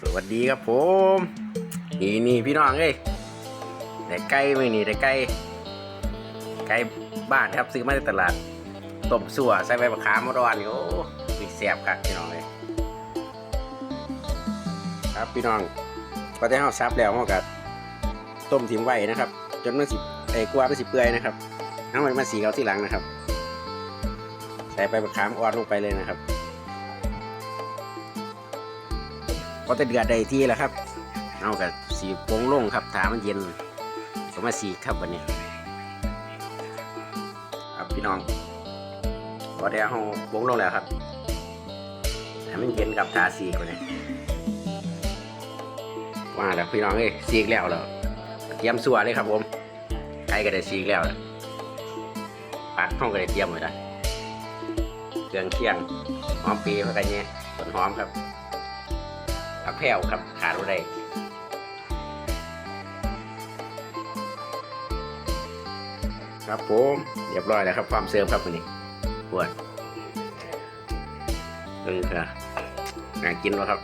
สวัสดีครับผมนี่นี่พี่น้องเอ้ยแต่ไก่ไม่นี่แต่ไก่ไก่บ้านครับซื้อมาจากตลาดต้มสั่วใส่ใบมะขามมาร้อนโอ้ยแซ่บครับพี่น้องเลยครับพี่น้องก็ได้เฮาซับแล้วเฮาก็ต้มทิ้งไว้นะครับ จนมันสิไอ้กว่ามันสิเปื่อยนะครับเอาไว้มาสีเอาที่หลังนะครับ ใส่ใบมะขามอ่อนลงไปเลยนะครับ ก็จะเดือดได้ที่แล้วครับเอากับสีโป่งลงครับถามันเย็นก็มาสีครับวันนี้ครับพี่น้องพอได้เอาโป่งลงแล้วครับให้มันเย็นกับทาสีก่อนนี้ว่าแล้วพี่น้องเอ้ยสีแล้วแล้วเตรียมสัวเลยครับผมไก่ก็ได้สีแล้วปักห้องก็ได้เตรียมไว้แล้วเครื่องเคียงหอมปีผักกรเนี้ยต้นหอมครับ ผักแพรวครับขาดบ่ได้ครับผมเรียบร้อยแล้วครับความเสริมครับวันนี้ปวดเออครับน่ากินแล้วครับ